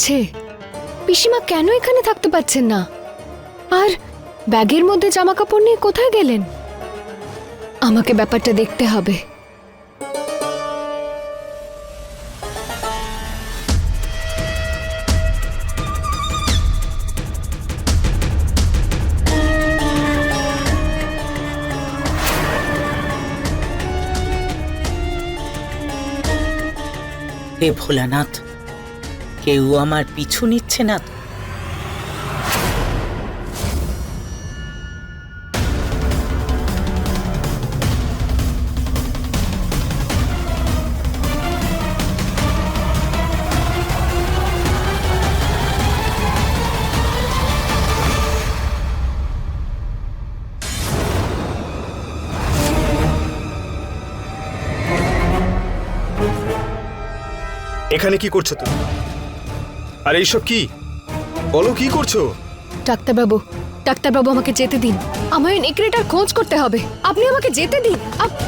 হচ্ছে পিসিমা কেন এখানে থাকতে পারছেন না? আর ব্যাগের মধ্যে জামা কাপড় নিয়ে কোথায় গেলেন? আমাকে ব্যাপারটা দেখতে হবে। ভোলানাথ কেউ আমার পিছু নিচ্ছে না তো? এখানে কি করছ তুমি আর এইসব কি? বলো কি করছ? ডাক্তারবাবু ডাক্তারবাবু আমাকে যেতে দিন। আমায় ওই নেকড়েটার খোঁজ করতে হবে। আপনি আমাকে যেতে দিন। আপ-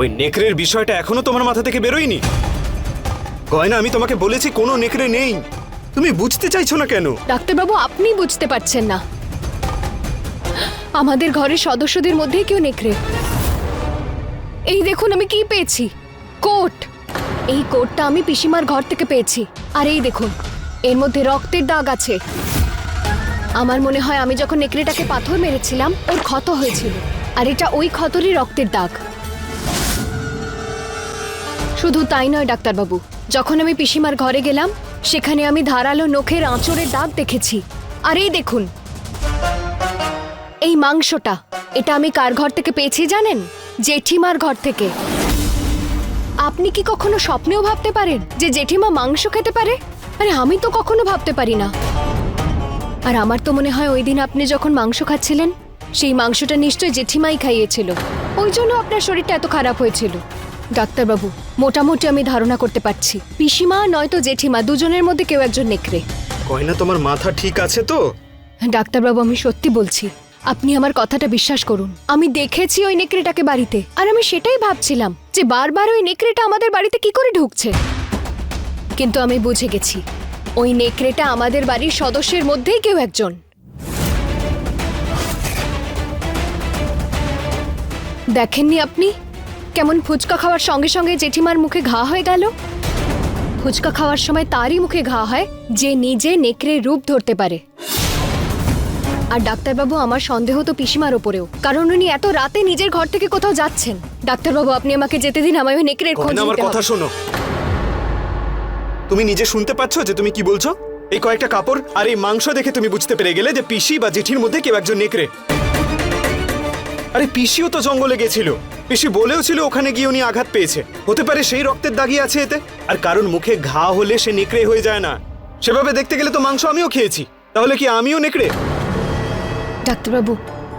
ওই নেকড়ের বিষয়টা এখনও তোমার মাথা থেকে বেরোয়নি? গয়না আমি তোমাকে বলেছি কোনো নেকড়ে নেই। তুমি বুঝতে চাইছো না কেন? ডাক্তারবাবু আপনি বুঝতে পারছেন না। আমাদের ঘরের সদস্যদের মধ্যেই কেউ নেকড়ে। এই দেখুন আমি কি পেয়েছি? কোট। এই কোটটা আমি পিসিমার ঘর থেকে পেয়েছি। আর এই দেখুন, এর মধ্যে রক্তের দাগ আছে। আমার মনে হয় আমি যখন নেকড়েটাকে পাথর মেরেছিলাম, ওর ক্ষত হয়েছিল। আর এটা ওই ক্ষতরই রক্তের দাগ। শুধু তাই নয়, ডাক্তারবাবু, যখন আমি পিসিমার ঘরে গেলাম, সেখানে আমি ধারালো নখের আঁচড়ের দাগ দেখেছি। আর এই দেখুন, এই মাংসটা, এটা আমি কার ঘর থেকে পেয়েছি জানেন? জেঠিমার ঘর থেকে। আপনি কি কখনো স্বপ্নেও ভাবতে পারেন যে জেঠিমা মাংস খেতে পারে? আরে আমি তো কখনো ভাবতে পারি না। আর আমার তো মনে হয় ওই দিন আপনি যখন মাংস খাচ্ছিলেন সেই মাংসটা নিশ্চয়ই জেঠিমাই খাইয়েছিল। ওই জন্য আপনার শরীরটা এত খারাপ হয়েছিল। ডাক্তারবাবু মোটামুটি আমি ধারণা করতে পারছি। পিসিমা নয়তো জেঠিমা দুজনের মধ্যে কেউ একজন নেকড়ে। কয়না তোমার মাথা ঠিক আছে তো? ডাক্তারবাবু আমি সত্যি বলছি আপনি আমার কথাটা বিশ্বাস করুন। আমি দেখেছি ওই নেকড়েটাকে বাড়িতে। আর আমি সেটাই ভাবছিলাম যে বারবার ওই নেকড়েটা আমাদের বাড়িতে কি করে ঢুকছে। কিন্তু আমি বুঝে গেছি, ওই নেকড়েটা আমাদের বাড়ির সদস্যের মধ্যেই কেউ একজন। দেখেননি আপনি? কেমন ফুচকা খাওয়ার সঙ্গে সঙ্গে জেঠিমার মুখে ঘা হয়ে গেল? ফুচকা খাওয়ার সময় তারই মুখে ঘা হয়, যে নিজে নেকড়ের রূপ ধরতে পারে। আর ডাক্তারবাবু আমার সন্দেহ তো পিসিমার ওপরেও। কারণ উনি এত রাতে নিজের ঘর থেকে কোথাও যাচ্ছেন। ডাক্তারবাবু আপনি আমাকে যেতে দিন আমায় নেকড়ের খোঁজ গয়না আমার কথা শোনো। তুমি নিজে শুনতে পাচ্ছ যে তুমি কি বলছো? এই কয়েকটা কাপড় আর এই মাংস দেখে তুমি বুঝতে পেরে গেলে যে পিসি বা জেঠির মধ্যে কেউ একজন নেকড়ে। আরে পিসিও তো জঙ্গলে গেছিল। পিসি বলেও ছিল ওখানে গিয়ে উনি আঘাত পেয়েছে। হতে পারে সেই রক্তের দাগই আছে এতে। আর কারণ মুখে ঘা হলে সে নেকড়ে হয়ে যায় না। সেভাবে দেখতে গেলে তো মাংস আমিও খেয়েছি। তাহলে কি আমিও নেকড়ে? ডাক্তারবাবু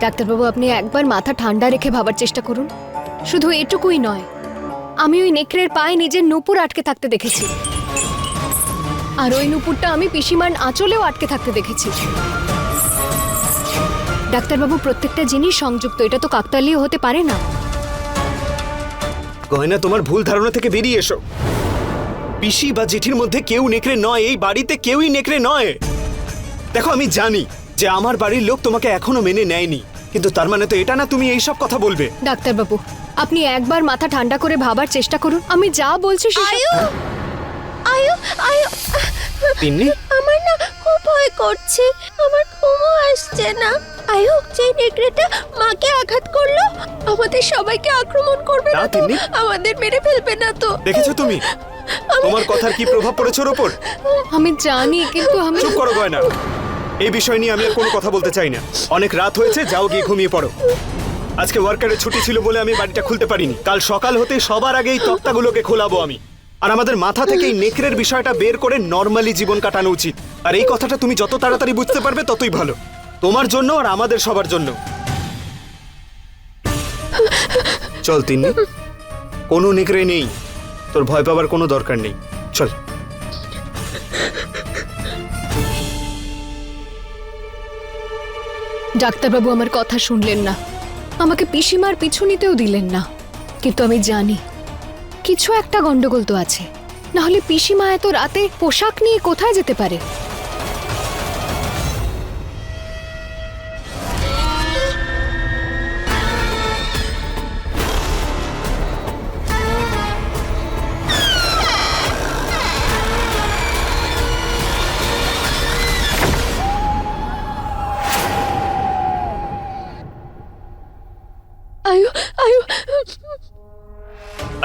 ডাক্তারবাবু, আপনি একবার মাথা ঠান্ডা রেখে ভাবার চেষ্টা করুন। শুধু এটুকুই নয়, আমি ওই নেকড়ের পায়ে নিজের নুপুর আটকে থাকতে দেখেছি। আর ওই নুপুরটা আমি পিসিমার আঁচলেও আটকে থাকতে দেখেছি। ডাক্তারবাবু, প্রত্যেকটা জিনিস সংযুক্ত, এটা তো কাকতালীয় হতে পারে না। গয়না, তোমার ভুল ধারণা থেকে বেরিয়ে এসো। পিসি বা জেঠির মধ্যে কেউ নেকড়ে নয়, এই বাড়িতে কেউই নেকড়ে নয়। দেখো, আমি জানি। যে আমার বাড়ির লোক তোমাকে এখনও মেনে নেয়নি। কিন্তু তার মানে তো এটা না তুমি এইসব কথা বলবে? ডাক্তারবাবু আপনি একবার মাথা ঠান্ডা করে ভাবার চেষ্টা করুন। আমি যা বলছি আয়ু! আয়ু আয়ু! তিন্নি? আমার না খুব ভয় করছে। আমার ঘুমও আসছে না। আয়ু যে নেকড়েটা মাকে আঘাত করল আমাদের সবাইকে আক্রমণ করবে না, না তো? তিন্নি। আমাদের মেরে ফেলবে না তো? দেখেছ তুমি? তোমার কথার কি প্রভাব পড়েছে ওর ওপর? আমি জানি কিন্তু আমি চুপ করো গয়না। এই বিষয় নিয়ে আমি আর কোনো কথা বলতে চাই না। অনেক রাত হয়েছে, যাও গিয়ে ঘুমিয়ে পড়ো। আজকে ওয়ার্কারের ছুটি ছিল বলে আমি বাড়িটা খুলতে পারিনি। কাল সকাল হতে সবার আগে এই তক্তাগুলোকে খোলাবো আমি। আর আমাদের মাথা থেকে এই নেকড়ের বিষয়টা বের করে নর্মালি জীবন কাটানো উচিত। আর এই কথাটা তুমি যত তাড়াতাড়ি বুঝতে পারবে, ততই ভালো। তোমার জন্য আর আমাদের সবার জন্য। চল, তিন্নি। কোনো নেকড়ে নেই। তোর ভয় পাবার কোনো দরকার নেই। চল। ডাক্তারবাবু আমার কথা শুনলেন না। আমাকে পিসিমার পিছু নিতেও দিলেন না। কিন্তু আমি জানি, কিছু একটা গন্ডগোল তো আছে। না হলে পিসিমা এত রাতে পোশাক নিয়ে কোথায় যেতে পারে?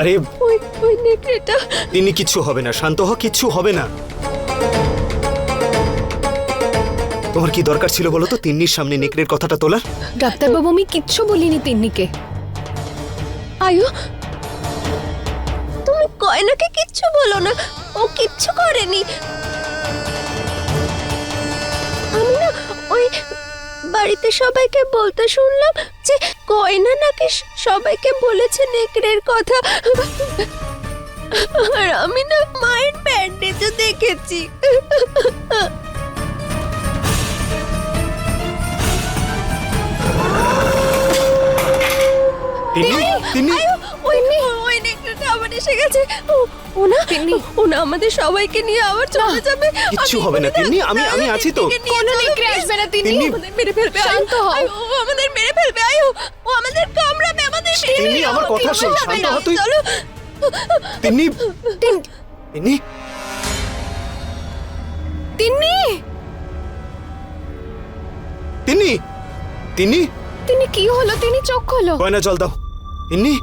আরে ওই ওই নেকড়েটা। তিনি কিচ্ছু হবে না শান্ত হ কিচ্ছু হবে না। তোমার কি দরকার ছিল বলো তো তিন্নির সামনে নেকড়ের কথাটা তোলার? ডাক্তারবাবু আমি কিচ্ছু বলিনি তিন্নিকে। আয়ু তুমি গয়নাকে কিচ্ছু বলো না ও কিচ্ছু করেনি। আমি না ওই বাড়িতে সবাইকে বলতে শুনলাম যে গয়না নাকি সবাইকে বলেছে নেকড়ের কথা। আর আমি না মায়ের ব্যান্ডেজও দেখেছি। তিন্নি আয়ু, ওই আবার এসে গেছে। ও- ও তিন্নি। ও আমাদের সবাইকে নিয়ে আবার চলে যাবে। কিচ্ছু হবে না, তিন্নি, আমি- আমি আছি তো। কোনো নেকড়ে আসবে না। আমাদের মেরে ফেলবে। শান্ত হও। ও আমাদের মেরে ফেলবে আয়ু ও আমাদের কামড়াবে আমাদের তিন্নি, আমার কথা শোন, শান্ত না, হ তুই। তিনি কি হলো? তিনি চোখ হলো গয়না জল দাও। তিন্নি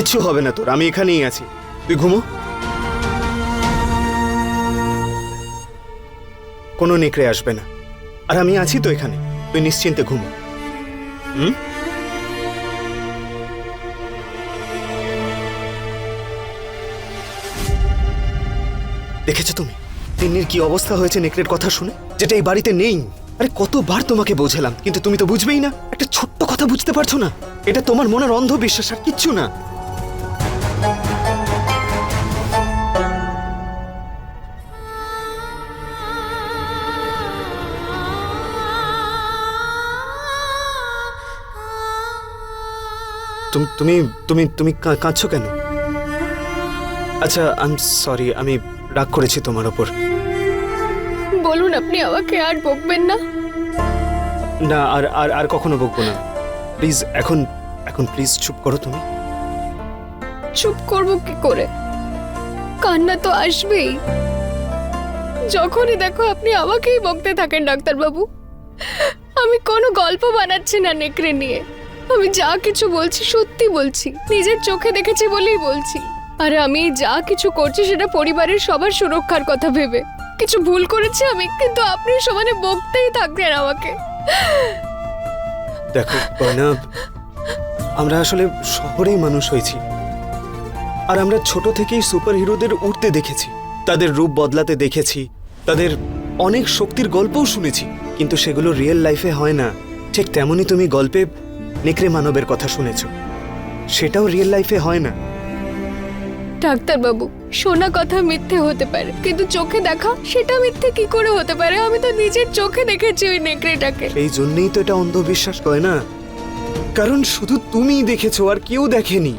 কিচ্ছু হবে না তোর, আমি এখানেই আছি। তুই ঘুমো। কোনো নেকড়ে আসবে না। আর আমি আছি তো এখানে, তুই নিশ্চিন্তে ঘুমো। হুম? দেখেছ তুমি? তিন্নির কি অবস্থা হয়েছে নেকড়ের কথা শুনে? যেটা এই বাড়িতে নেই। আরে কতবার তোমাকে বোঝালাম, কিন্তু তুমি তো বুঝবেই না। একটা ছোট্ট কথা বুঝতে পারছ না। এটা তোমার মনের অন্ধবিশ্বাস আর কিচ্ছু না। তুমি তুমি তুমি তুমি কা- কাঁদছো কেন? আচ্ছা আই সরি আমি রাগ করেছি তোমার ওপর। বলুন আপনি আমাকে আর বকবেন না। না আর আর আর কখনো বকবো না। প্লিজ এখন এখন প্লিজ চুপ করো তুমি। চুপ করব কি করে? কান্না তো আসবেই। যখনই দেখো আপনি আমাকেই বকতে থাকেন ডাক্তারবাবু। আমি কোনো গল্প বানাচ্ছি না নেকড়ে নিয়ে। আমি যা কিছু বলছি সত্যি বলছি। নিজের চোখে দেখেছি বলেই বলছি। আর আমি যা কিছু করছি সেটা পরিবারের সবার সুরক্ষার কথা ভেবে। কিছু ভুল করেছি আমি, কিন্তু আপনি সমানে বকতেই থাকতেন আমাকে। দেখো গয়না আমরা আসলে শহরেই মানুষ হয়েছি। আর আমরা ছোট থেকেই সুপার হিরোদের উঠতে দেখেছি। তাদের রূপ বদলাতে দেখেছি। তাদের অনেক শক্তির গল্পও শুনেছি। কিন্তু সেগুলো রিয়েল লাইফে হয় না। ঠিক তেমনই তুমি গল্পে নেকড়ে মানবের কথা শুনেছ। সেটাও রিয়েল লাইফে হয় না। ডাক্তারবাবু শোনা কথা মিথ্যে হতে পারে কিন্তু চোখে দেখা সেটা মিথ্যে কি করে হতে পারে? আমি তো নিজের চোখে দেখেছি ওই নেকড়েটাকে। এই জন্যই তো এটা অন্ধবিশ্বাস কয় না? কারণ শুধু তুমিই দেখেছ আর কেউ দেখেনি।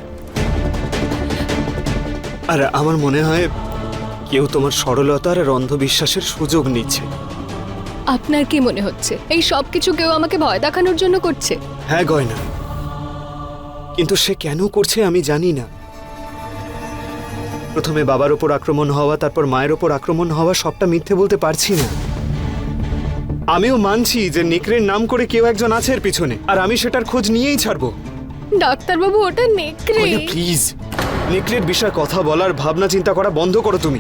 আর আমার মনে হয় কেউ তোমার সরলতার আর অন্ধবিশ্বাসের সুযোগ নিচ্ছে। আপনার কি মনে হচ্ছে? এই সব কিছু কেউ আমাকে ভয় দেখানোর জন্য করছে? হ্যাঁ গয়না। কিন্তু সে কেন করছে আমি জানি না। প্রথমে বাবার ওপর আক্রমণ হওয়া তারপর মায়ের ওপর আক্রমণ হওয়া সবটা মিথ্যে বলতে পারছি না। আমিও মানছি যে নেকড়ের নাম করে কেউ একজন আছে এর পিছনে আর আমি সেটার খোঁজ নিয়েই ছাড়বো। ডাক্তারবাবু ওটা নেকড়ে। প্লিজ নেকড়ের বিষয়ে কথা বলার ভাবনা চিন্তা করা বন্ধ করো তুমি।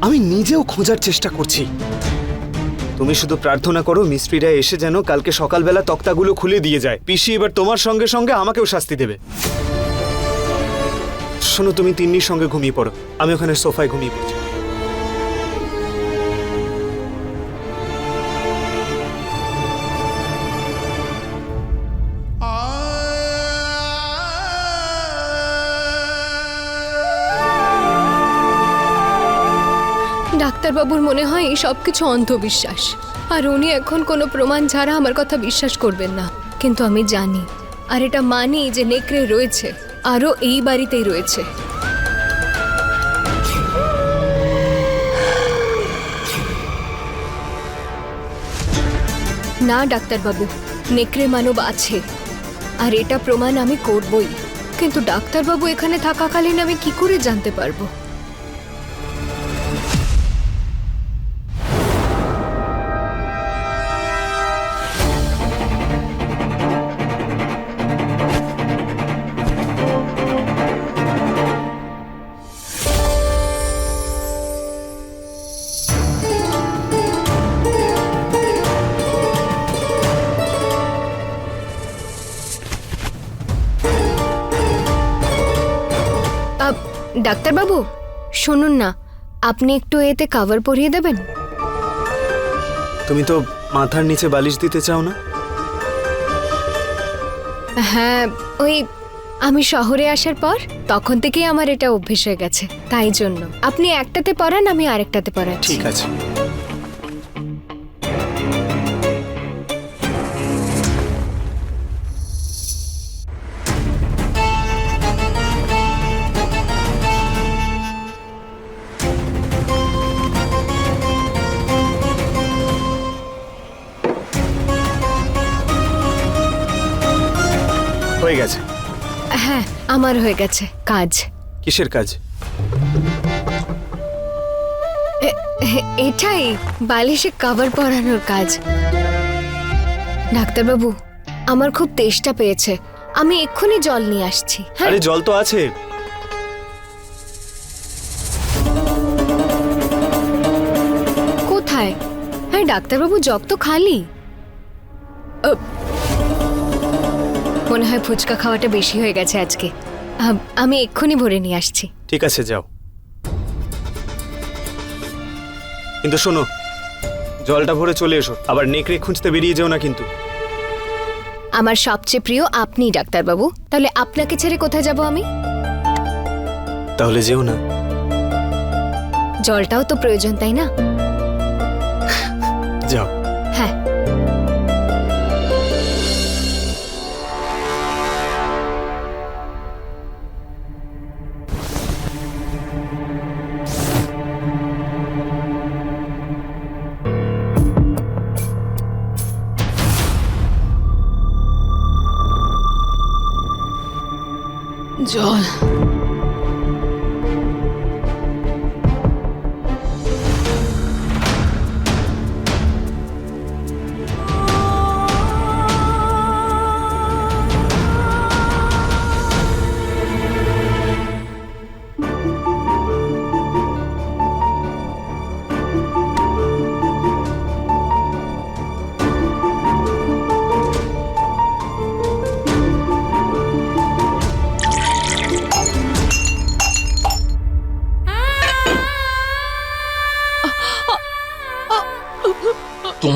আমি নিজেও খোঁজার চেষ্টা করছি। তুমি শুধু প্রার্থনা করো, মিস্ত্রিরা এসে যেন কালকে সকালবেলা তক্তাগুলো খুলে দিয়ে যায়। পিসি এবার তোমার সঙ্গে সঙ্গে আমাকেও শাস্তি দেবে। শোনো, তুমি তিন্নির সঙ্গে ঘুমিয়ে পড়ো। আমি ওখানে সোফায় ঘুমিয়ে পড়ছি। ডাক্তারবাবুর মনে হয় এই সব কিছু অন্ধবিশ্বাস। আর উনি এখন কোনো প্রমাণ ছাড়া আমার কথা বিশ্বাস করবেন না। কিন্তু আমি জানি, আর এটা মানি যে নেকড়ে রয়েছে, আরও এই বাড়িতেই রয়েছে। না, ডাক্তারবাবু, নেকড়ে মানব আছে। আর এটা প্রমাণ আমি করবই। কিন্তু ডাক্তারবাবু এখানে থাকাকালীন আমি কি করে জানতে পারব? ডাক্তারবাবু শুনুন না আপনি একটু এতে কাভার পরিয়ে দেবেন? তুমি তো মাথার নিচে বালিশ দিতে চাও না? হ্যাঁ ওই আমি শহরে আসার পর তখন থেকেই আমার এটা অভ্যেস হয়ে গেছে তাই জন্য। আপনি একটাতে পড়ান আমি আরেকটাতে পড়াচ্ছি। ঠিক আছে। আমার হয়ে গেছে কাজ। কিসের কাজ? এটাই বালিশে কভার পরানোর কাজ। ডাক্তারবাবু আমার খুব তেষ্টা পেয়েছে। আমি এক্ষুনি জল নিয়ে আসছি হ্যাঁ? আরে জল তো আছে। কোথায়? হ্যাঁ ডাক্তারবাবু জগ তো খালি। মনে হয় ফুচকা খাওয়াটা বেশি হয়ে গেছে আজকে। আম, এক্ষুনি ভরে নিয়ে আসছি। ঠিক আছে যাও। কিন্তু শোনো জলটা ভরে চলে এসো। আবার নেকড়ে খুঁজতে বেরিয়ে যেও না কিন্তু। আমার সবচেয়ে প্রিয় আপনি ডাক্তারবাবু। তাহলে আপনাকে ছেড়ে কোথায় যাব আমি? তাহলে যেও না। জলটাও তো প্রয়োজন তাই না? জল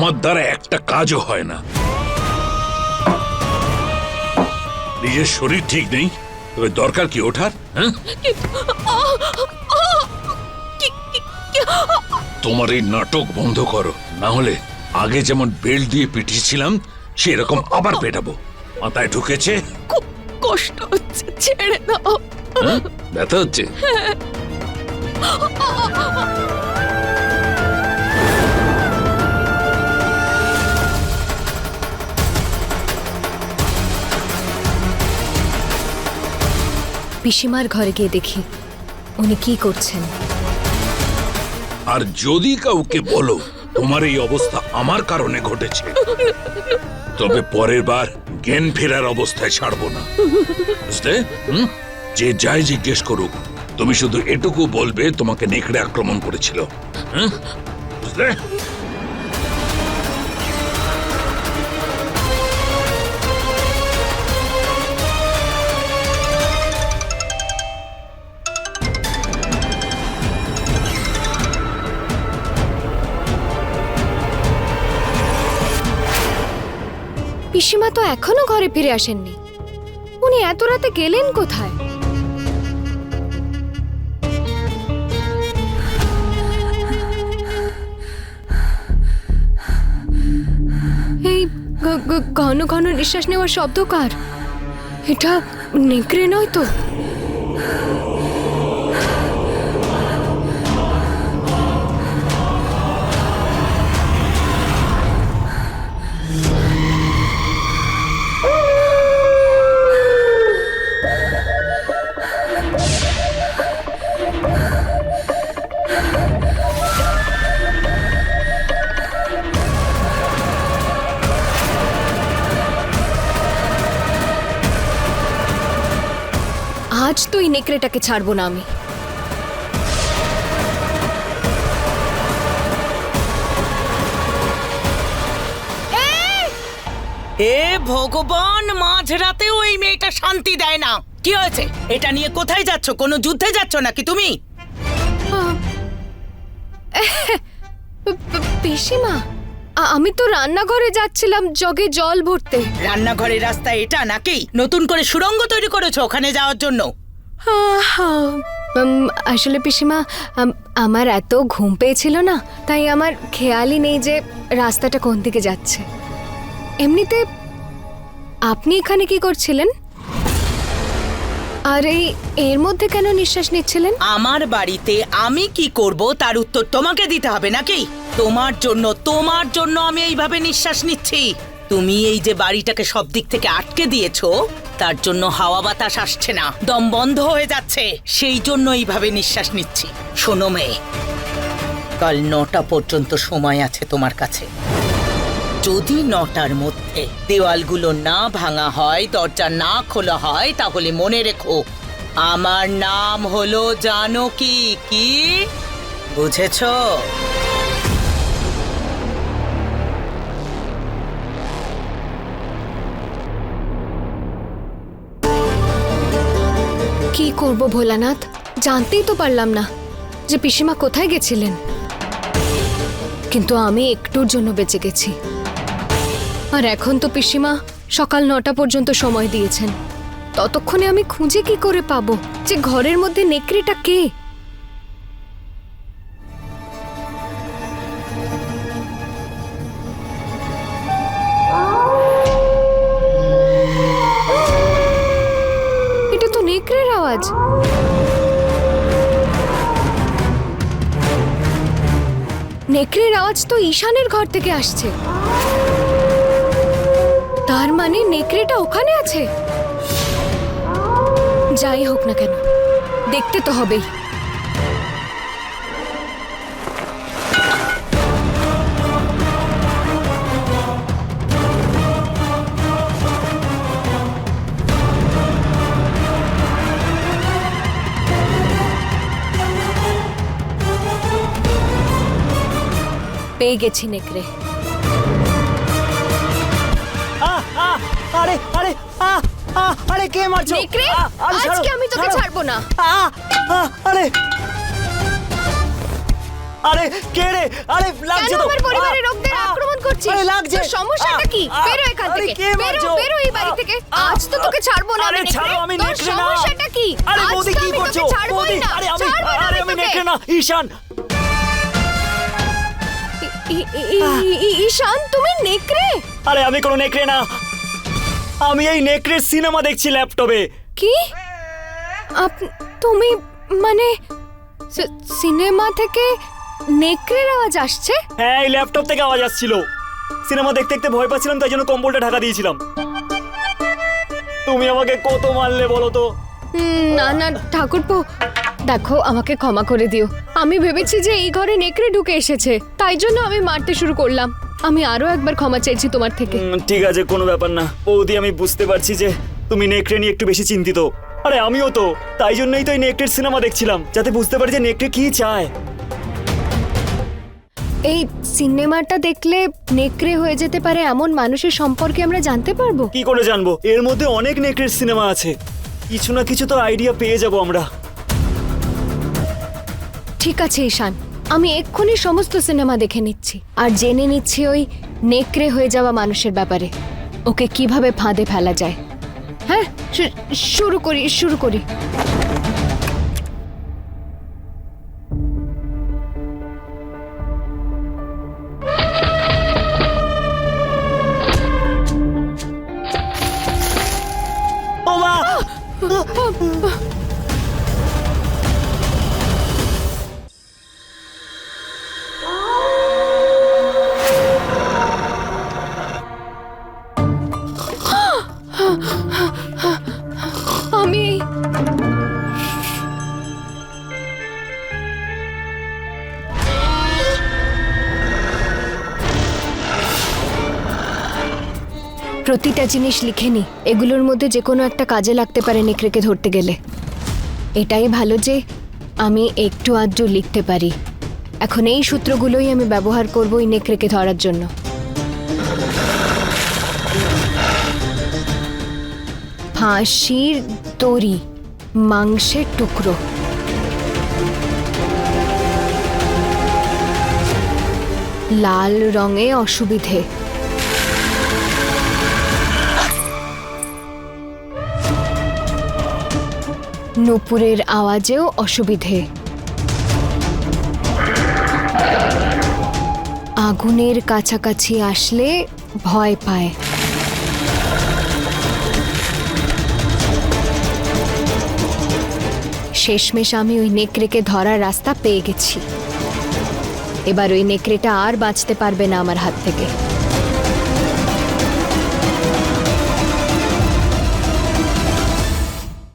তোমার দ্বারা একটা কাজও হয় না। নিজের শরীর ঠিক নেই তবে দরকার কি ওঠার হ্যাঁ? তোমার এই নাটক বন্ধ করো না হলে আগে যেমন বেল্ট দিয়ে পিটিয়েছিলাম সেরকম আবার পেটাবো। মাথায় ঢুকেছে। খুব কষ্ট হচ্ছে ছেড়ে দাও। হ্যাঁ? ব্যথা হচ্ছে। পিসিমার ঘরে গিয়ে দেখি উনি কি করছেন। আর যদি কাউকে বলো, তোমার এই অবস্থা আমার কারণে ঘটেছে। তবে পরের বার জ্ঞান ফেরার অবস্থায় ছাড়বো না। হুম? যে যাই জিজ্ঞেস করুক, তুমি শুধু এটুকু বলবে তোমাকে নেকড়ে আক্রমণ করেছিল? বুঝলে? পিসিমা তো এখনও ঘরে ফিরে আসেননি। উনি এত রাতে গেলেন কোথায়? এই ঘন ঘন নিঃশ্বাস নেওয়ার শব্দ কার? এটা নেকড়ে নয় তো? আজ তো এই নেকড়েটাকে ছাড়বো না আমি। হে ভগবান মাঝরাতেও এই মেয়েটা শান্তি দেয় না। কি হয়েছে? এটা নিয়ে কোথায় যাচ্ছ? কোনো যুদ্ধে যাচ্ছ নাকি তুমি? পিসিমা আমি তো রান্নাঘরে যাচ্ছিলাম জগে জল ভরতে। রান্নাঘরের রাস্তা এটা নাকি? নতুন করে সুড়ঙ্গ তৈরি করেছ ওখানে যাওয়ার জন্য। আসলে পিসিমা আমার এত ঘুম পেয়েছিল না, তাই আমার খেয়ালই নেই যে রাস্তাটা কোন দিকে যাচ্ছে। এমনিতে আপনি এখানে কি করছিলেন? আর এই, এর মধ্যে কেন নিঃশ্বাস নিচ্ছিলেন? আমার বাড়িতে আমি কি করব তার উত্তর তোমাকে দিতে হবে নাকি? তোমার জন্য তোমার জন্য আমি এইভাবে নিঃশ্বাস নিচ্ছি। তুমি এই যে বাড়িটাকে সব দিক থেকে আটকে দিয়েছ, তার জন্য হাওয়া বাতাস আসছে না। দম বন্ধ হয়ে যাচ্ছে। সেই জন্য এইভাবে নিঃশ্বাস নিচ্ছি। শোনো মেয়ে, কাল নটা পর্যন্ত সময় আছে তোমার কাছে। যদি নটার মধ্যে দেওয়ালগুলো না ভাঙা হয়, দরজা না খোলা হয়, তাহলে মনে রেখো, আমার নাম হলো জানকী, কি? বুঝেছ? কি করব ভোলানাথ? জানতেই তো পারলাম না যে পিসিমা কোথায় গেছিলেন। কিন্তু আমি একটুর জন্য বেঁচে গেছি। আর এখন তো পিসিমা সকাল নটা পর্যন্ত সময় দিয়েছেন। ততক্ষণে আমি খুঁজে কি করে পাবো? যে ঘরের মধ্যে নেকড়েটা কে? আওয়াজ নেকড়ের আওয়াজ তো ঈশানের ঘর থেকে আসছে। তার মানে নেকড়েটা ওখানে আছে? যাই হোক না কেন, দেখতে তো হবেই। পেয়ে গেছি নেকড়ে। আরে আরে আরে কে মারছো? নেকড়ে আজকে আমি তোকে ছাড়বো না। আরে। আরে কে রে? আরে লাগছে তো। আমার পরিবারের লোকদের আক্রমণ করছিস? আরে লাগছে। সমস্যাটা কি? বেরো এখান থেকে। বেরো বেরো এই বাড়ি থেকে। আজ তো তোকে ছাড়বো না আরে ছাড়ো আমি নেকড়ে না। সমস্যাটা কি? আরে বৌদি কি করছ? ছাড়বোই না। আরে আমি আরে আমি নেকড়ে না ঈশান। ঈশান তুমি নেকড়ে? আরে আমি কোনো নেকড়ে না। আমি এই নেকড়ের সিনেমা দেখছি ল্যাপটপে। কি? আপ- তুমি মানে সিনেমা থেকে নেকড়ের আওয়াজ আসছে? হ্যাঁ এই ল্যাপটপ থেকে আওয়াজ আসছিল। সিনেমা দেখতে দেখতে ভয় পাচ্ছিলাম তাই জন্য কম্বলটা ঢাকা দিয়েছিলাম। তুমি আমাকে কত মারলে বলো তো? হুম, না না ঠাকুরপো দেখো আমাকে ক্ষমা করে দিও। আমি ভেবেছি যে এই ঘরে নেকড়ে ঢুকে এসেছে। তাই জন্য আমি মারতে শুরু করলাম। আমি আরও একবার ক্ষমা চাইছি তোমার থেকে। ঠিক আছে কোনো ব্যাপার না। বৌদি আমি বুঝতে পারছি যে তুমি নেকড়ে নিয়ে একটু বেশি চিন্তিত। আরে আমিও তো। তাই জন্যই তো এই নেকড়ের সিনেমা দেখছিলাম যাতে বুঝতে পারি যে নেকড়ে কি চায়। এই সিনেমাটা দেখলে নেকড়ে হয়ে যেতে পারে এমন মানুষের সম্পর্কে আমরা জানতে পারব? কি করে জানব? এর মধ্যে অনেক নেকড়ের সিনেমা আছে। কিছু না কিছু তো আইডিয়া পেয়ে যাব আমরা। ঠিক আছে, ঈশান। আমি এক্ষুনি সমস্ত সিনেমা দেখে নিচ্ছি। আর জেনে নিচ্ছি ওই নেকড়ে হয়ে যাওয়া মানুষের ব্যাপারে। ওকে কীভাবে ফাঁদে ফেলা যায়? হ্যাঁ শুরু করি শুরু করি। প্রতিটা জিনিস লিখে নি। এগুলোর মধ্যে যে কোনো একটা কাজে লাগতে পারে নেকড়েকে ধরতে গেলে। এটাই ভালো যে আমি একটু আধটু লিখতে পারি। এখন এই সূত্রগুলোই আমি ব্যবহার করব এই নেকড়েকে ধরার জন্য। ফাঁসির দড়ি, মাংসের টুকরো। লাল রঙে অসুবিধে। নুপুরের আওয়াজেও অসুবিধে। আগুনের কাছাকাছি আসলে ভয় পায়। শেষমেশ আমি ওই নেকড়েকে ধরার রাস্তা পেয়ে গেছি। এবার ওই নেকড়েটা আর বাঁচতে পারবে না আমার হাত থেকে।